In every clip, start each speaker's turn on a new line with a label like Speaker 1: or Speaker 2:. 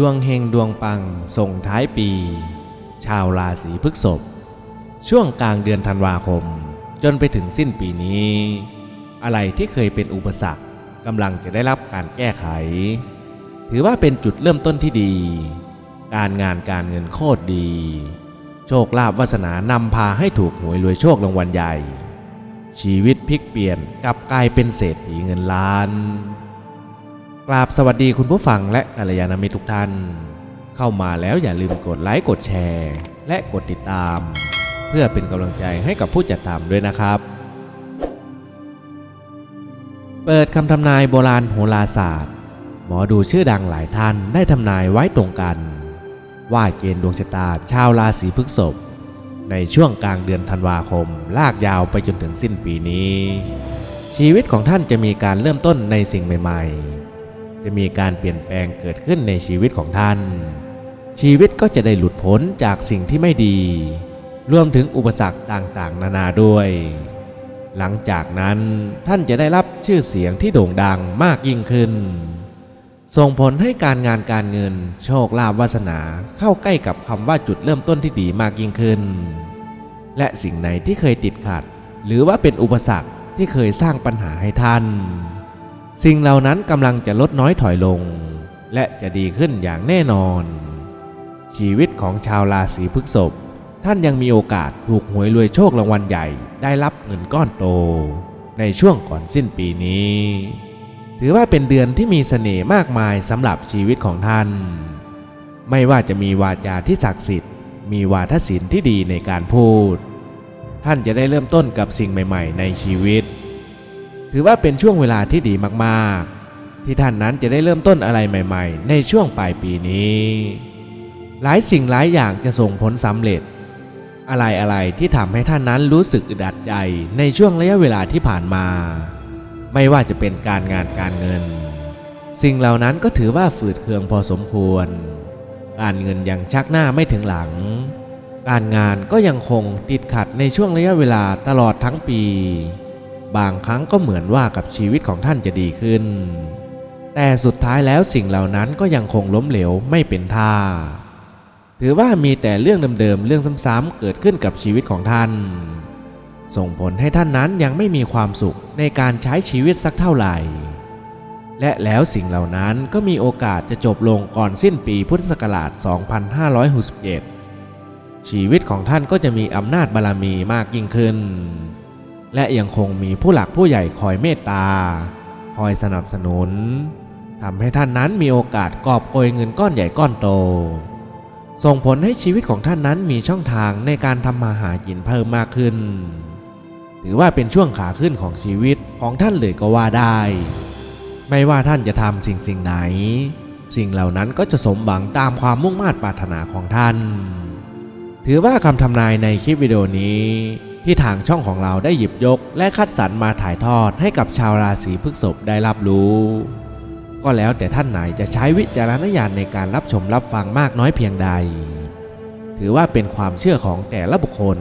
Speaker 1: ดวงเฮงดวงปังส่งท้ายปี ชาวราศีพฤษภช่วงกลางเดือนธันวาคม จนไปถึงสิ้นปีนี้ อะไรที่เคยเป็นอุปสรรคกำลังจะได้รับการแก้ไข ถือว่าเป็นจุดเริ่มต้นที่ดี การงานการเงินโคตรดี โชคลาภวาสนานำพาให้ถูกหวยรวยโชครางวัลใหญ่ ชีวิตพลิกเปลี่ยนกลับกลายเป็นเศรษฐีเงินล้าน กราบสวัสดีคุณผู้ฟังและกัลยาณมิตรทุกท่าน เข้ามาแล้วอย่าลืมกดไลค์กดแชร์ และกดติดตาม เพื่อเป็นกำลังใจให้กับผู้จัดตามด้วยนะครับ เปิดคำทำนายโบราณโหราศาสตร์ หมอดูชื่อดังหลายท่านได้ทำนายไว้ตรงกัน ว่าเกณฑ์ดวงชะตาชาวราศีพฤษภในช่วงกลางเดือนธันวาคม ลากยาวไปจนถึงสิ้นปีนี้ ชีวิตของท่านจะมีการเริ่มต้นในสิ่งใหม่ ๆ จะมีการเปลี่ยนแปลงเกิดขึ้นในชีวิตของท่าน ชีวิตก็จะได้หลุดพ้นจากสิ่งที่ไม่ดี รวมถึงอุปสรรคต่างๆ นานาด้วย หลังจากนั้นท่านจะได้รับชื่อเสียงที่โด่งดังมากยิ่งขึ้น ส่งผลให้การงานการเงินโชคลาภวาสนาเข้าใกล้กับคำว่าจุดเริ่มต้นที่ดีมากยิ่งขึ้น และสิ่งไหนที่เคยติดขัด หรือว่าเป็นอุปสรรคที่เคยสร้างปัญหาให้ท่าน สิ่งเหล่านั้นกำลังจะลดน้อยถอยลง และจะดีขึ้นอย่างแน่นอน ชีวิตของชาวราศีพฤษภท่านยังมีโอกาสถูกหวยรวยโชครางวัลใหญ่ได้รับเงินก้อนโต ในช่วงก่อนสิ้นปีนี้ ถือว่าเป็นเดือนที่มีเสน่ห์มากมายสำหรับชีวิตของท่าน ไม่ว่าจะมีวาจาที่ศักดิ์สิทธิ์ มีวาทศิลป์ที่ดีในการพูด ท่านจะได้เริ่มต้นกับสิ่งใหม่ ๆ ในชีวิต ถือว่าเป็นช่วงเวลาที่ดีมากๆ ที่ท่านนั้นจะได้เริ่มต้นอะไรใหม่ ๆ ในช่วงปลายปีนี้ หลายสิ่งหลายอย่างจะส่งผลสำเร็จ อะไรอะไรที่ทำให้ท่านนั้นรู้สึกอึดอัดใจในช่วงระยะเวลาที่ผ่านมา ไม่ว่าจะเป็นการงานการเงิน สิ่งเหล่านั้นก็ถือว่าฝืดเคืองพอสมควร การเงินยังชักหน้าไม่ถึงหลัง การงานก็ยังคงติดขัดในช่วงระยะเวลาตลอดทั้งปี บางครั้งก็เหมือนว่ากับชีวิตของท่านจะดีขึ้น แต่สุดท้ายแล้วสิ่งเหล่านั้นก็ยังคงล้มเหลวไม่เป็นท่า ถือว่ามีแต่เรื่องเดิมๆเรื่องซ้ำๆเกิดขึ้นกับชีวิตของท่าน ส่งผลให้ท่านนั้นยังไม่มีความสุขในการใช้ชีวิตสักเท่าไหร่และแล้วสิ่งเหล่านั้นก็มีโอกาสจะจบลงก่อนสิ้นปีพุทธศักราช 2567 ชีวิตของท่านก็จะมีอำนาจบารมีมากยิ่งขึ้น และยังคงมีผู้หลักผู้ใหญ่คอยเมตตา คอยสนับสนุนทำให้ท่านนั้นมีโอกาสกอบโกยเงินก้อนใหญ่ก้อนโต ส่งผลให้ชีวิตของท่านนั้นมีช่องทางในการทำมาหากินเพิ่มมากขึ้น ถือว่าเป็นช่วงขาขึ้นของชีวิตของท่านเลยก็ว่าได้ ไม่ว่าท่านจะทำสิ่งสิ่งไหน สิ่งเหล่านั้นก็จะสมหวังตามความมุ่งมา่ปรารถนาของท่าน ถือว่าคำทำนายในคลิปวิดีโอนี้ ที่ทางช่องของเราได้หยิบยก และคัดสรรมาถ่ายทอดให้กับชาวราศีพฤษภได้รับรู้ ก็แล้วแต่ท่านไหนจะใช้วิจารณญาณในการรับชมรับฟังมากน้อยเพียงใด ถือว่าเป็นความเชื่อของแต่ละบุคคล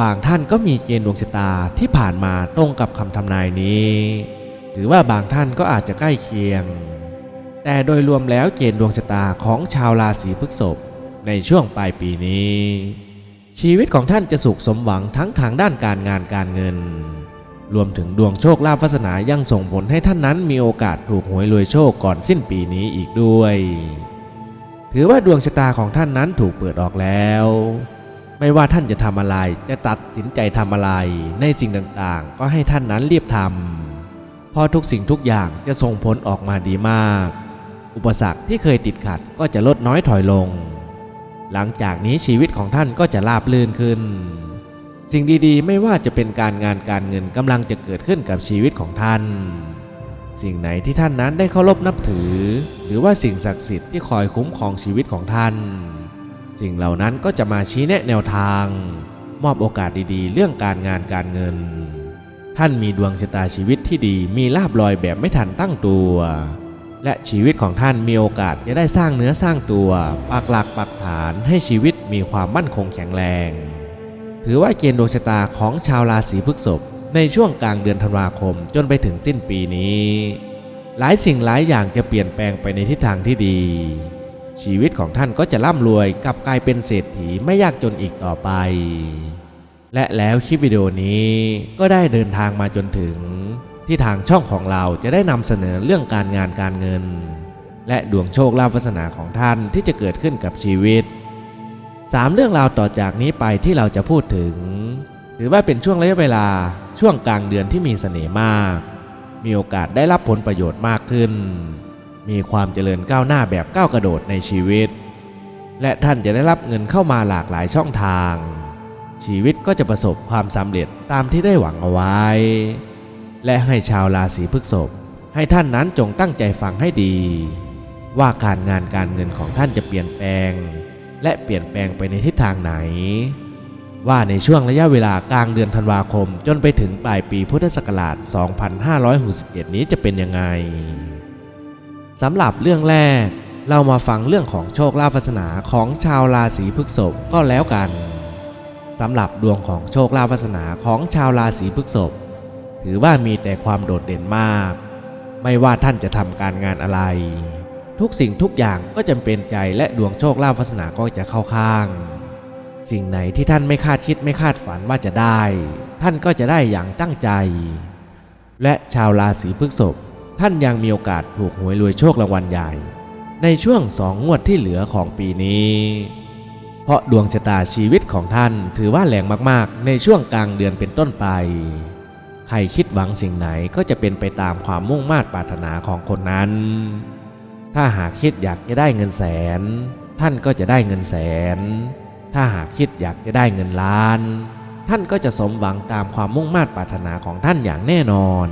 Speaker 1: บางท่านก็มีเกณฑ์ดวงชะตาที่ผ่านมาตรงกับคำทำนายนี้ หรือว่าบางท่านก็อาจจะใกล้เคียง แต่โดยรวมแล้วเกณฑ์ดวงชะตาของชาวราศีพฤษภในช่วงปลายปีนี้ ชีวิตของท่านจะสุขสมหวังทั้งทางด้านการงานการเงิน รวมถึงดวงโชคลาภวาสนายังส่งผลให้ท่านนั้นมีโอกาสถูกหวยรวยโชคก่อนสิ้นปีนี้อีกด้วย ถือว่าดวงชะตาของท่านนั้นถูกเปิดออกแล้ว ไม่ว่าท่านจะทำอะไรจะตัดสินใจทำอะไร ในสิ่งต่างๆ ก็ให้ท่านนั้นเรียบทำเพราะทุกสิ่งทุกอย่างจะส่งผลออกมาดีมาก อุปสรรคที่เคยติดขัดก็จะลดน้อยถอยลง หลังจากนี้ชีวิตของท่านก็จะราบรื่นขึ้น สิ่งดีๆ ไม่ว่าจะเป็นการงานการเงินกำลังจะเกิดขึ้นกับชีวิตของท่าน สิ่งไหนที่ท่านนั้นได้เคารพนับถือ หรือว่าสิ่งศักดิ์สิทธิ์ที่คอยคุ้มครองชีวิตของท่าน สิ่งเหล่านั้นก็จะมาชี้แนะแนวทาง มอบโอกาสดีๆ เรื่องการงานการเงิน ท่านมีดวงชะตาชีวิตที่ดีมีลาบลอยแบบไม่ทันตั้งตัว และชีวิตของท่านมีโอกาสจะได้สร้างเนื้อสร้างตัวปักหลักปักฐานให้ชีวิตมีความมั่นคงแข็งแรง ถือว่าเกณฑ์ดวงชะตาของชาวราศีพฤษภในช่วงกลางเดือนธันวาคมจนไปถึงสิ้นปีนี้ หลายสิ่งหลายอย่างจะเปลี่ยนแปลงไปในทิศทางที่ดี ชีวิตของท่านก็จะร่ำรวยกลับกลายเป็นเศรษฐีไม่ยากจนอีกต่อไป และแล้วคลิปวิดีโอนี้ก็ได้เดินทางมาจนถึง ที่ทางช่องของเราจะได้นำเสนอเรื่องการงานการเงิน และดวงโชคลาภวาสนาของท่านที่จะเกิดขึ้นกับชีวิตสามเรื่องราวต่อจากนี้ไปที่เราจะพูดถึงถือว่าเป็นช่วงระยะเวลาช่วงกลางเดือนที่มีเสน่ห์มาก มีโอกาสได้รับผลประโยชน์มากขึ้น มีความเจริญก้าวหน้าแบบก้าวกระโดดในชีวิต และท่านจะได้รับเงินเข้ามาหลากหลายช่องทาง ชีวิตก็จะประสบความสำเร็จตามที่ได้หวังเอาไว้ และให้ชาวราศีพฤษภให้ท่านนั้นจงตั้งใจฟังให้ดี ว่าการงานการเงินของท่านจะเปลี่ยนแปลง และเปลี่ยนแปลงไปในทิศทางไหน ว่าในช่วงระยะเวลากลางเดือนธันวาคม จนไปถึงปลายปีพุทธศักราช 2561 นี้จะเป็นยังไงสำหรับเรื่องแรกเรามาฟังเรื่องของโชคลาภวาสนาของชาวราศีพฤษภก็แล้วกันสำหรับดวงของโชคลาภวาสนาของชาวราศีพฤษภ ถือว่ามีแต่ความโดดเด่นมาก ไม่ว่าท่านจะทำการงานอะไร ทุกสิ่งทุกอย่างก็จำเป็นใจและดวงโชคลาภวาสนาก็จะเข้าข้าง สิ่งไหนที่ท่านไม่คาดคิดไม่คาดฝันว่าจะได้ ท่านก็จะได้อย่างตั้งใจ และชาวราศีพฤษภท่านยังมีโอกาสถูกหวยรวยโชครางวัลใหญ่ ในช่วงสองงวดที่เหลือของปีนี้ เพราะดวงชะตาชีวิตของท่านถือว่าแรงมากๆ ในช่วงกลางเดือนเป็นต้นไป ใครคิดหวังสิ่งไหนก็จะเป็นไปตามความมุ่งมา่ปรารถนาของคนนั้น ถ้าหากคิดอยากจะได้เงินแสน ท่านก็จะได้เงินแสน ถ้าหากคิดอยากจะได้เงินล้าน ท่านก็จะสมหวังตามความมุ่งมา่ปรารถนาของท่านอย่างแน่นอน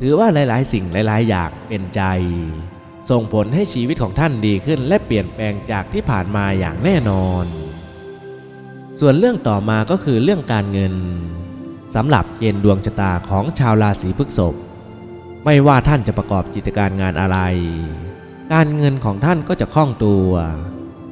Speaker 1: ถือว่าหลาย ๆ สิ่งหลาย ๆ อย่างเป็นใจ ส่งผลให้ชีวิตของท่านดีขึ้นและเปลี่ยนแปลงจากที่ผ่านมาอย่างแน่นอน ส่วนเรื่องต่อมาก็คือเรื่องการเงิน สำหรับเกณฑ์ดวงชะตาของชาวราศีพฤษภไม่ว่าท่านจะประกอบกิจการงานอะไร การเงินของท่านก็จะคล่องตัว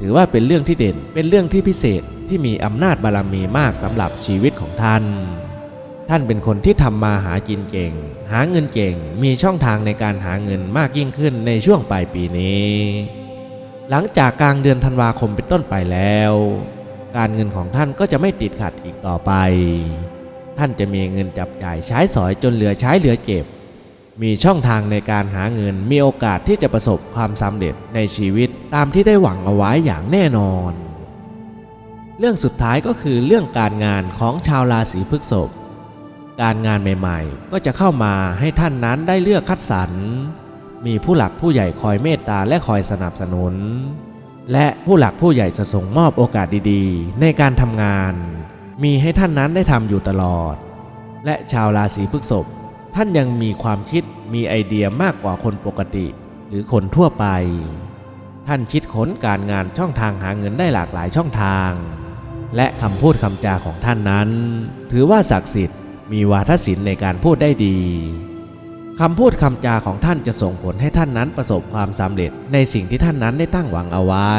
Speaker 1: ถือว่าเป็นเรื่องที่เด่นเป็นเรื่องที่พิเศษที่มีอำนาจบารมีมากสำหรับชีวิตของท่าน ท่านเป็นคนที่ทำมาหากินเก่ง หาเงินเก่งมีช่องทางในการหาเงินมากยิ่งขึ้นในช่วงปลายปีนี้ หลังจากกลางเดือนธันวาคมเป็นต้นไปแล้ว การเงินของท่านก็จะไม่ติดขัดอีกต่อไป ท่านจะมีเงินจับจ่ายใช้สอยจนเหลือใช้เหลือเก็บ มีช่องทางในการหาเงินมีโอกาสที่จะประสบความสำเร็จในชีวิตตามที่ได้หวังเอาไว้อย่างแน่นอน เรื่องสุดท้ายก็คือเรื่องการงานของชาวราศีพฤษภการงานใหม่ๆ ก็จะเข้ามาให้ท่านนั้นได้เลือกคัดสรร มีผู้หลักผู้ใหญ่คอยเมตตาและคอยสนับสนุน และผู้หลักผู้ใหญ่จะส่งมอบโอกาสดีๆ ในการทำงาน มีให้ท่านนั้นได้ทำอยู่ตลอด และชาวราศีพฤษภท่านยังมีความคิดมีไอเดียมากกว่าคนปกติ หรือคนทั่วไป ท่านคิดค้นการงานช่องทางหาเงินได้หลากหลายช่องทาง และคำพูดคำจาของท่านนั้น ถือว่าศักดิ์สิทธิ์มีวาทศิลป์ในการพูดได้ดีคำพูดคำจาของท่านจะส่งผลให้ท่านนั้นประสบความสำเร็จในสิ่งที่ท่านนั้นได้ตั้งหวังเอาไว้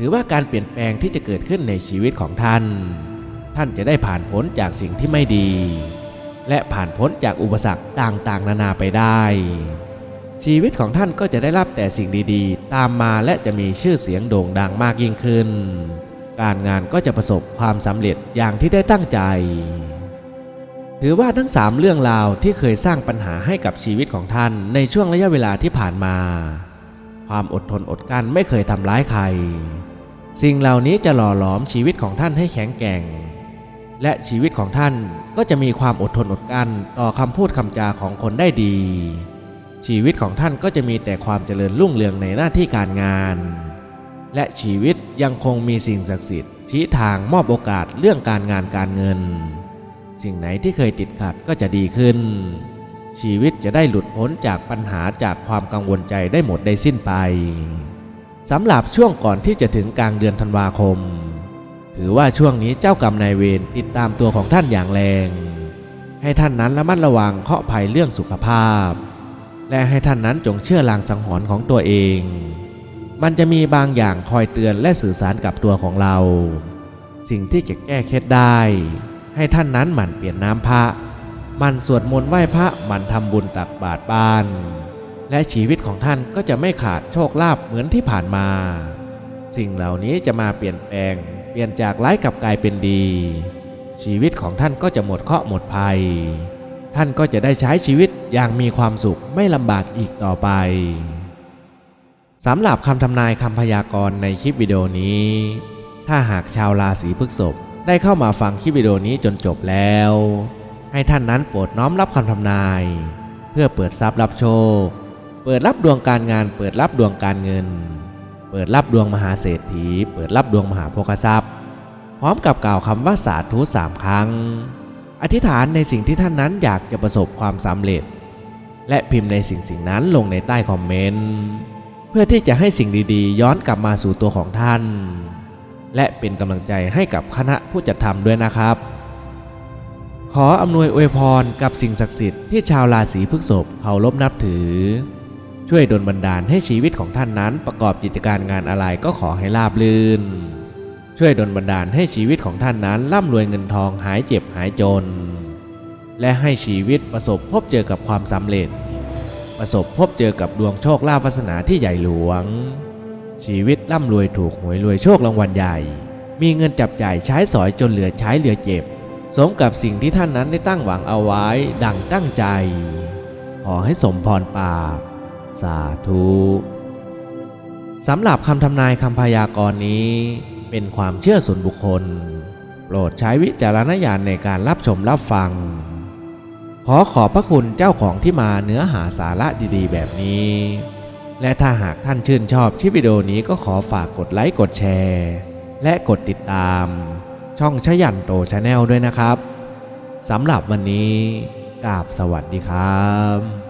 Speaker 1: ถือว่าการเปลี่ยนแปลงที่จะเกิดขึ้นในชีวิตของท่าน ท่านจะได้ผ่านพ้นจากสิ่งที่ไม่ดี และผ่านพ้นจากอุปสรรคต่างๆ นานาไปได้ ชีวิตของท่านก็จะได้รับแต่สิ่งดีๆ ตามมาและจะมีชื่อเสียงโด่งดังมากยิ่งขึ้น การงานก็จะประสบความสำเร็จอย่างที่ได้ตั้งใจ ถือว่าทั้งสามเรื่องราวที่เคยสร้างปัญหาให้กับชีวิตของท่านในช่วงระยะเวลาที่ผ่านมา ความอดทนอดกั้นไม่เคยทำร้ายใคร สิ่งเหล่านี้จะหล่อหลอมชีวิตของท่านให้แข็งแกร่ง และชีวิตของท่านก็จะมีความอดทนอดกั้นต่อคำพูดคำจาของคนได้ดี ชีวิตของท่านก็จะมีแต่ความเจริญรุ่งเรืองในหน้าที่การงาน และชีวิตยังคงมีสิ่งศักดิ์สิทธิ์ชี้ทางมอบโอกาสเรื่องการงานการเงิน สิ่งไหนที่เคยติดขัดก็จะดีขึ้น ชีวิตจะได้หลุดพ้นจากปัญหาจากความกังวลใจได้หมดได้สิ้นไปสำหรับช่วงก่อนที่จะถึงกลางเดือนธันวาคม ถือว่าช่วงนี้เจ้ากรรมนายเวรติดตามตัวของท่านอย่างแรง ให้ท่านนั้นระมัดระวังเคาะภัยเรื่องสุขภาพ และให้ท่านนั้นจงเชื่อลางสังหรณ์ของตัวเอง มันจะมีบางอย่างคอยเตือนและสื่อสารกับตัวของเรา สิ่งที่จะแก้เคล็ดได้ ให้ท่านนั้นหมั่นเปลี่ยนน้ำพระ มันสวดมนต์ไหว้พระมันทำบุญตักบาตรบ้าน และชีวิตของท่านก็จะไม่ขาดโชคลาภเหมือนที่ผ่านมา สิ่งเหล่านี้จะมาเปลี่ยนแปลง เปลี่ยนจากร้ายกลับกลายเป็นดี ชีวิตของท่านก็จะหมดเคราะห์หมดภัย ท่านก็จะได้ใช้ชีวิตอย่างมีความสุขไม่ลำบากอีกต่อไปสำหรับคำทำนายคำพยากรณ์ในคลิปวิดีโอนี้ ถ้าหากชาวราศีพฤษภได้เข้ามาฟังคลิปวิดีโอนี้จนจบแล้ว ให้ท่านนั้นโปรดน้อมรับคำทำนาย เพื่อเปิดทรัพย์รับโชค เปิดรับดวงการงาน เปิดรับดวงการเงิน เปิดรับดวงมหาเศรษฐี เปิดรับดวงมหาโภคทรัพย์ พร้อมกับกล่าวคำว่าสาธุสามครั้ง อธิษฐานในสิ่งที่ท่านนั้นอยากจะประสบความสำเร็จ และพิมพ์ในสิ่งสิ่งนั้นลงในใต้คอมเมนต์เพื่อที่จะให้สิ่งดีๆ ย้อนกลับมาสู่ตัวของท่าน และเป็นกำลังใจให้กับคณะผู้จัดทำด้วยนะครับ ขออำนวยอวยพรกับสิ่งศักดิ์สิทธิ์ที่ชาวราศีพฤษภเคารพนับถือ ช่วยดลบันดาลให้ชีวิตของท่านนั้นประกอบกิจการงานอะไรก็ขอให้ราบรื่น ช่วยดลบันดาลให้ชีวิตของท่านนั้นร่ำรวยเงินทองหายเจ็บหายจน และให้ชีวิตประสบพบเจอกับความสำเร็จ ประสบพบเจอกับดวงโชคลาภวาสนาที่ใหญ่หลวง ชีวิตร่ำรวยถูกหวยรวยโชครางวัลใหญ่ มีเงินจับจ่ายใช้สอยจนเหลือใช้เหลือเจ็บ สมกับสิ่งที่ท่านนั้นได้ตั้งหวังเอาไว้ดังตั้งใจ ขอให้สมพรปากสาธุสำหรับคำทำนายคำพยากรณ์นี้ เป็นความเชื่อส่วนบุคคล โปรดใช้วิจารณญาณในการรับชมรับฟัง ขอขอบพระคุณเจ้าของที่มาเนื้อหาสาระดีๆ แบบนี้ และถ้าหากท่านชื่นชอบที่วิดีโอนี้ก็ขอฝากกดไลค์กดแชร์ และกดติดตาม ช่องชยันโตชาแนลด้วยนะครับสำหรับวันนี้กราบสวัสดีครับ